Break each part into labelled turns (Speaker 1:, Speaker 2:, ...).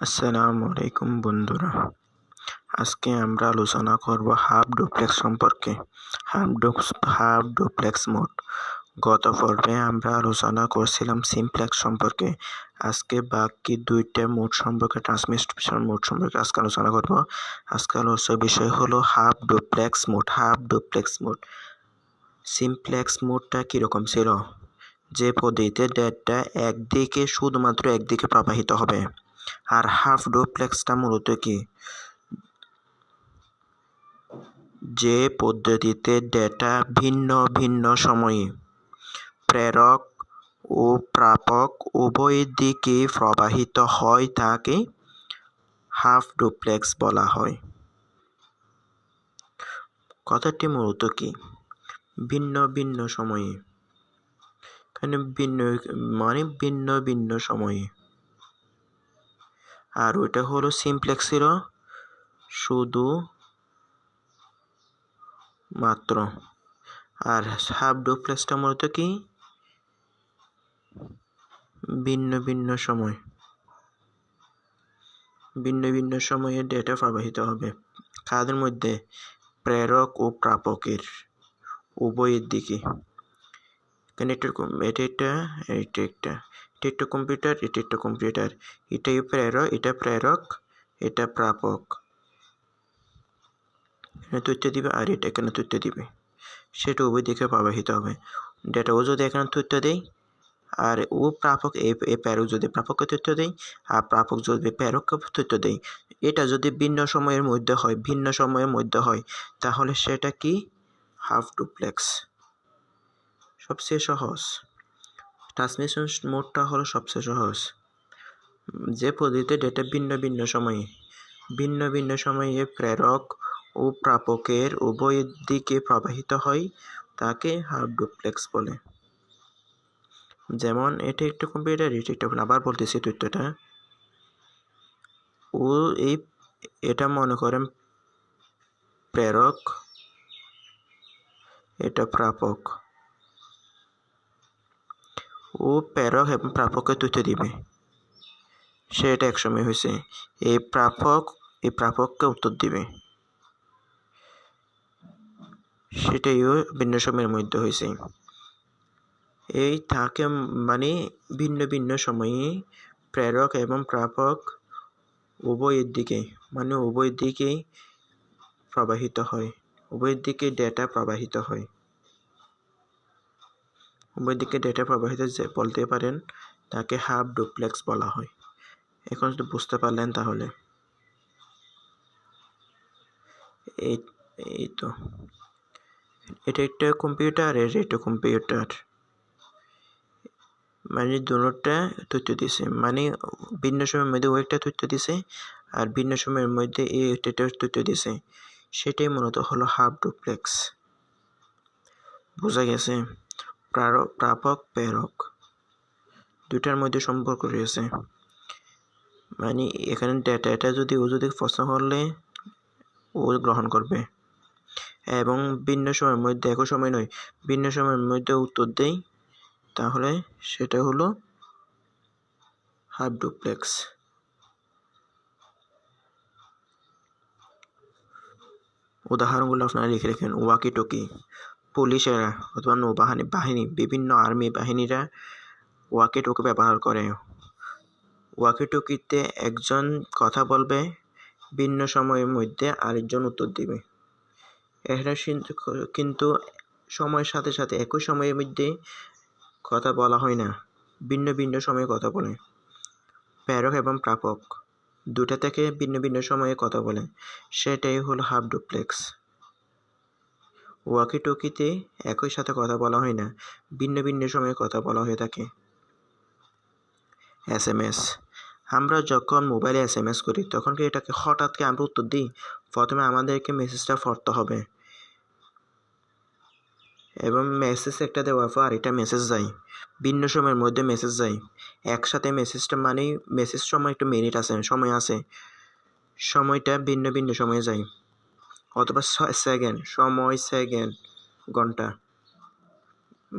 Speaker 1: আসসালামু আলাইকুম বন্ধুরা। আজকে আমরা আলোচনা করব হাফ ডুপ্লেক্স সম্পর্কে। হাফ ডুপ্স, হাফ ডুপ্লেক্স মোড। গত পর্বে আমরা আলোচনা করছিলাম সিমপ্লেক্স সম্পর্কে। আজকে বাকি দুইটা মোড সম্পর্কে, ট্রান্সমিশন মোড সম্পর্কে আজকে আলোচনা করব। আজকে আলোচনার বিষয় হলো half duplex mode, half duplex mode. Simplex মোডটা কীরকম ছিল? যে পদ্ধতিতে ডেটা একদিকে শুধুমাত্র একদিকে প্রবাহিত হবে। আর হাফ ডুপ্লেক্সটা মূলত কি? যে পদ্ধতিতে ডেটা ভিন্ন ভিন্ন সময়ে প্রেরক ও প্রাপক উভয় দিকে প্রবাহিত হয় তাকে হাফ ডুপ্লেক্স বলা হয়। কথাটি মূলত কি? ভিন্ন ভিন্ন সময়ে। এখানে ভিন্ন মানে ভিন্ন ভিন্ন সময়ে। আর ওইটা হলো সিমপ্লেক্সেরও শুধু মাত্র। আর হাফ ডুপ্লেক্সটা মূলত কি? ভিন্ন ভিন্ন সময়। ভিন্ন ভিন্ন সময়ে ডেটা প্রবাহিত হবে। কাদের মধ্যে? প্রেরক ও প্রাপকের। উভয়ের দিকে। এখানে এটা এটা এটা একটা এটা একটা। কম্পিউটার এটা একটা কম্পিউটার এটাই প্রেরক, এটা প্রেরক, এটা প্রাপক। এখানে তথ্য দিবে আর এটা এখানে তথ্য দিবে। সেটা উভয় দিকে প্রবাহিত হবে। ডেটা ও যদি এখানে তথ্য দেয়, আর ও প্রাপক এ প্রেরক যদি প্রাপককে তথ্য দেয়, আর প্রাপক যদি প্রেরককে তথ্য দেয়, এটা যদি ভিন্ন সময়ের মধ্যে হয়, ভিন্ন সময়ের মধ্যে হয়, তাহলে সেটা কি? হাফ ডুপ্লেক্স সবচেয়ে সহজ। ট্রান্সমিশন মোডটা হলো সবচেয়ে সহজ। যে পদ্ধতিতে ডেটা ভিন্ন ভিন্ন সময়ে, ভিন্ন ভিন্ন সময়ে প্রেরক ও প্রাপকের উভয় দিকে প্রবাহিত হয়, তাকে হাফ ডুপ্লেক্স বলে। যেমন, এটা একটা কম্পিউটার এটা একটা আবার বলতেছি তথ্যটা। ও এই, এটা মনে করেন প্রেরক, এটা প্রাপক। ও প্রেরক এবং প্রাপককে তথ্য দিবে। সেটা একসময় হয়েছে এই প্রাপক, এই প্রাপককে উত্তর দিবে। সেটাইও ভিন্ন সময়ের মধ্যে হয়েছে এই থাকে মানে ভিন্ন ভিন্ন সময়ে প্রেরক এবং প্রাপক উভয়ের দিকে মানে উভয়ের দিকেই প্রবাহিত হয়। উভয়ের দিকে ডেটা প্রবাহিত হয়। দিকে ডেটা প্রবাহিত যে বলতে পারেন, তাকে হাফ ডুপ্লেক্স বলা হয়। এখন যদি বুঝতে পারলেন তাহলে। এই তো। এটা একটা কম্পিউটার, এর এটা কম্পিউটার। মানে দুটা তথ্য দিছে। মানে ভিন্ন সময়ের মধ্যে ও একটা তথ্য দিছে আর ভিন্ন সময়ের মধ্যে এই একটা তথ্য দিছে। সেটাই মূলত হলো হাফ ডুপ্লেক্স। বোঝা গেছে? প্রাপক, প্রেরক দুটার মধ্যে সম্পর্ক রয়েছে। মানে এখানে ডেটা এটা যদি ও যদি প্রশ্ন করলে ও গ্রহণ করবে। এবং ভিন্ন সময়ের মধ্যে একই সময় নয়, ভিন্ন সময়ের মধ্যে উত্তর দেয় তাহলে সেটা হলো হাফ ডুপ্লেক্স। উদাহরণগুলো আপনারা লিখে রেখেন ওয়াকি টকি পুলিশেরা অথবা নৌবাহিনী, বাহিনী, বিভিন্ন আর্মি বাহিনীরা ওয়াকি টকি ব্যবহার করে। ওয়াকি টকিতে একজন কথা বলবে, ভিন্ন সময়ের মধ্যে আরেকজন উত্তর দিবে। এটা কিন্তু সময়ের সাথে সাথে একই সময়ের মধ্যে কথা বলা হয় না, ভিন্ন ভিন্ন সময়ে কথা বলে। প্রেরক এবং প্রাপক দুটা থেকে ভিন্ন ভিন্ন সময়ে কথা বলে। সেটাই হলো হাফ ডুপ্লেক্স। ওয়াকি টকিতে একই সাথে কথা বলা হয় না, ভিন্ন ভিন্ন সময়ে কথা বলা হয়ে থাকে। এস এম এস, আমরা যখন মোবাইলে এস এম এস করি, তখন কি এটাকে হঠাৎকে আমরা উত্তর দিই? প্রথমে আমাদেরকে মেসেজটা পড়তে হবে। এবং মেসেজ একটা দেওয়ার পর আরেকটা মেসেজ যায়। ভিন্ন সময়ের মধ্যে মেসেজ যায়। একসাথে মেসেজটা মানেই মেসেজ সময় একটু মিনিট আছে, সময় আছে। সময়টা ভিন্ন ভিন্ন সময়ে যায়। অথবা সেকেন্ড সময় সেকেন্ড ঘণ্টা।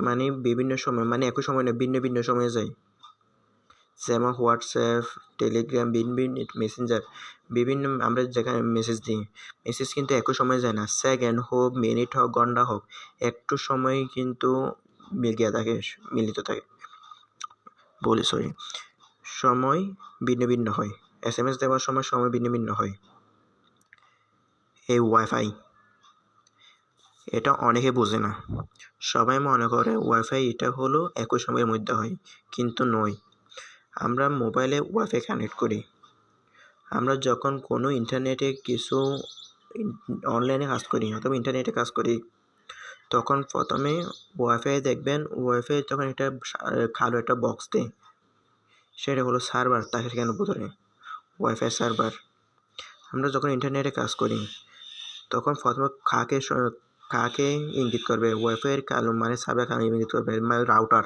Speaker 1: মানে বিভিন্ন সময় মানে একই সময় না ভিন্ন ভিন্ন সময়ে যায়। যেমন হোয়াটসঅ্যাপ টেলিগ্রাম বিভিন্ন মেসেঞ্জার বিভিন্ন আমরা যেখানে মেসেজ দিই মেসেজ কিন্তু একই সময় যায় না। সেকেন্ড হোক মিনিট হোক, ঘণ্টা হোক, একটু সময় কিন্তু মিলিয়ে থাকে, মিলিত থাকে। বলি সরি সময় ভিন্ন ভিন্ন হয়। এস এম এস দেওয়ার সময় সময় ভিন্ন ভিন্ন হয়। এই ওয়াইফাই এটা অনেকে বোঝে না। সবাই মনে করে ওয়াইফাই এটা হলো একই সময়ের মধ্যে হয়, কিন্তু নয়। আমরা মোবাইলে ওয়াইফাই কানেক্ট করি। আমরা যখন কোনো ইন্টারনেটে কিছু অনলাইনে কাজ করি, অথবা ইন্টারনেটে কাজ করি, তখন প্রথমে ওয়াইফাই দেখবেন ওয়াইফাই তখন একটা খালো একটা বক্স দেয়। সেটা হলো সার্ভার তাকে কেন বোধরে ওয়াইফাই সার্ভার আমরা যখন ইন্টারনেটে কাজ করি তখন প্রথমে কাকে কাকে ইঙ্গিত করবে? ওয়াইফাইয়ের কালো মানে সার্ভার কাকে ইঙ্গিত করবে মানে রাউটার।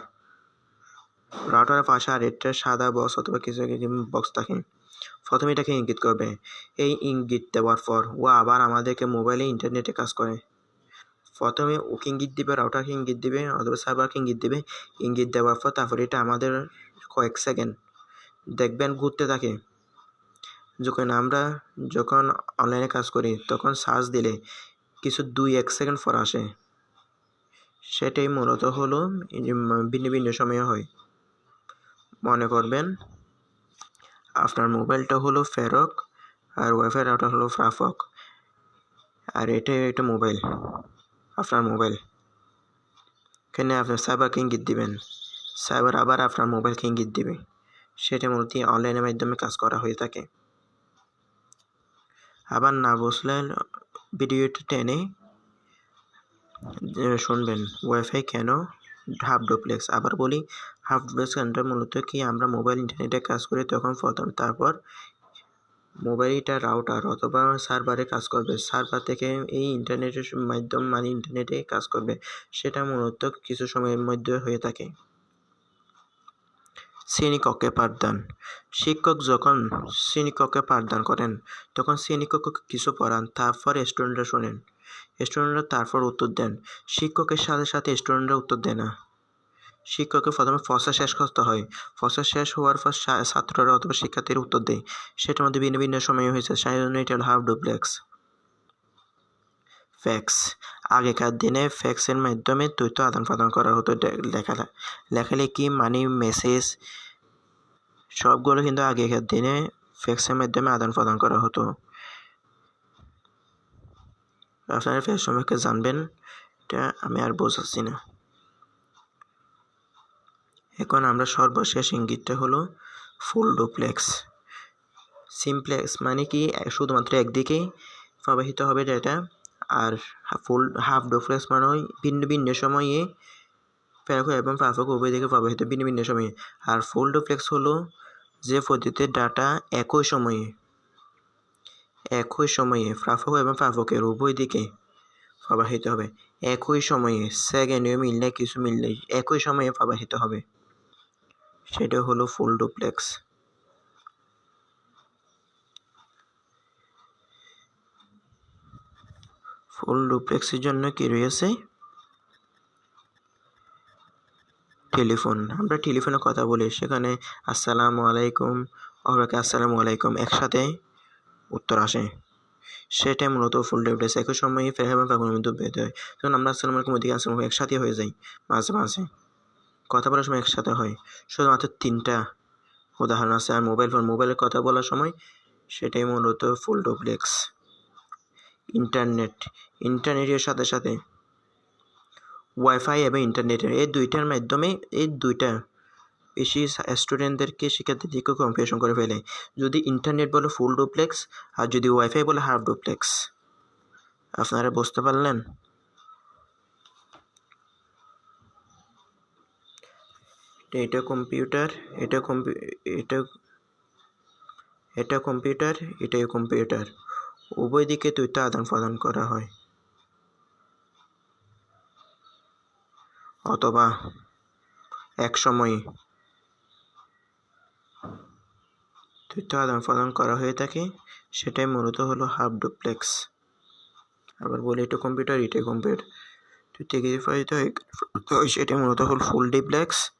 Speaker 1: রাউটারের পাশে আর একটা সাদা বক্স অথবা কিছু বক্স থাকে। প্রথমে এটাকে ইঙ্গিত করবে। এই ইঙ্গিত দেওয়ার পর, ও আবার আমাদেরকে মোবাইলে ইন্টারনেটে কাজ করে। প্রথমে ওকে ইঙ্গিত দিবে, রাউটারকে ইঙ্গিত দিবে অথবা সার্ভারকে ইঙ্গিত দিবে। ইঙ্গিত দেওয়ার পর তারপরে এটা আমাদের কয়েক সেকেন্ড। দেখবেন ঘুরতে থাকে। যখন আমরা যখন অনলাইনে কাজ করি, তখন সার্চ দিলে কিছু দুই এক সেকেন্ড পর আসে। সেটাই মূলত হলো ভিন্ন ভিন্ন সময়ে হয়। মনে করবেন, আপনার মোবাইলটা হলো ফেরক আর ওয়াইফাই রাউটার হলো ফ্রাফক। আর এটাই এটা মোবাইল, আপনার মোবাইল। এখানে আপনার সাইবারকে ইঙ্গিত দিবেন। সাইবার আবার আপনার মোবাইলকে ইঙ্গিত দিবে। সেটা মূলত অনলাইনের মাধ্যমে কাজ করা হয়ে থাকে। আবার না বসলে ভিডিওটা টেনে শুনবেন। ওয়াইফাই কেন? Half duplex. আবার বলি, হাফ ডুপ্লেক্স গানটা মূলত কি? আমরা মোবাইল ইন্টারনেটে কাজ করি তখন প্রথম তারপর মোবাইলটা রাউটার অথবা সার্ভারে কাজ করবে। সার্ভার থেকে এই ইন্টারনেটের মাধ্যম মানে ইন্টারনেটে কাজ করবে। সেটা মূলত কিছু সময়ের মধ্যে হয়ে থাকে। শ্রেণীকক্ষে পাঠদান। শিক্ষক যখন শ্রেণীকক্ষে পাঠদান করেন, তখন শ্রেণীকক্ষকে কিছু পড়ান, তারপর স্টুডেন্টরা শোনেন। স্টুডেন্টরা তারপর উত্তর দেন। শিক্ষকের সাথে সাথে স্টুডেন্টরা উত্তর দেয় না। শিক্ষককে প্রথমে ফসা শেষ করতে হয়। ফসা শেষ হওয়ার পর ছাত্ররা অথবা শিক্ষার্থীরা উত্তর দেয়। সেটার মধ্যে ভিন্ন ভিন্ন সময় হয়েছে। সাধারণত এটা হাফ ডুপ্লেক্স ফ্যাক্স। আগেকার দিনে ফ্যাক্সের মাধ্যমে তথ্য আদান প্রদান করা হতো লেখা লেখালেখি মানি মেসেজ সবগুলো কিন্তু আগেকার দিনে ফ্যাক্সের মাধ্যমে আদান প্রদান করা হতো। আপনারা ফ্যাক্স সম্পর্কে জানবেন, এটা আমি আর বোঝাচ্ছি না। এখন আমরা সর্বশেষ ইঙ্গিতটা হলো ফুল ডুপ্লেক্স সিমপ্লেক্স মানে কি, শুধুমাত্র একদিকেই প্রবাহিত হবে ডেটা আর ফুল হাফ মানে ওই ভিন্ন ভিন্ন সময়ে প্যারক এবং প্রাপক উভয় দিকে প্রবাহিত ভিন্ন ভিন্ন সময়ে। আর ফুল ডুপ্লেক্স হলো যে পদ্ধতিতে ডাটা একই সময়ে একই সময়ে প্রাপক এবং প্রাপকের উভয় দিকে প্রবাহিত হবে। একই সময়ে সেকেন্ডে মিললে কিছু মিললে একই সময়ে প্রবাহিত হবে। সেটা হলো ফুল ডুপ্লেক্স ফুল ডুপ্লেক্সের জন্য কি রয়েছে টেলিফোন আমরা টেলিফোনে কথা বলি সেখানে আসসালামু আলাইকুম ওরাকে আসসালামু আলাইকুম একসাথে উত্তর আসে সেটাই মূলত ফুল ডুপ্লেক্স একই সময়ে ফের এবং ফাগুনের মধ্যে বের হয় তখন আমরা আসসালামু আলাইকুম ওদিকে আসসালাম একসাথে হয়ে যাই মাঝে মাঝে কথা বলার সময় একসাথে হয় শুধুমাত্র তিনটা উদাহরণ আছে আর মোবাইল ফোন মোবাইলে কথা বলার সময় সেটাই মূলত ফুল ডুপ্লেক্স ইন্টারনেট, ইন্টারনেটের সাথে সাথে ওয়াইফাই এবং ইন্টারনেটের এই দুইটার মাধ্যমে, এই দুইটা বেশি স্টুডেন্টদেরকে শিক্ষার্থীদেরকে কনফিউশন করে ফেলে। যদি ইন্টারনেট বলে ফুল ডুপ্লেক্স আর যদি ওয়াইফাই বলে হাফ ডুপ্লেক্স আপনারা বুঝতে পারলেন? এটা কম্পিউটার এটা কম্পিউ এটা এটা কম্পিউটার এটাই কম্পিউটার উভয় দিকে তথ্য আদান প্রদান করা হয়। অথবা এক সময়ে তথ্য আদান প্রদান করা হয়ে থাকে, সেটাই মূলত হলো হাফ ডুপ্লেক্স। আবার বলি, এটা কম্পিউটার এটা কম্পিউটার তথ্য হয় সেটাই মূলত হল ফুল ডিপ্লেক্স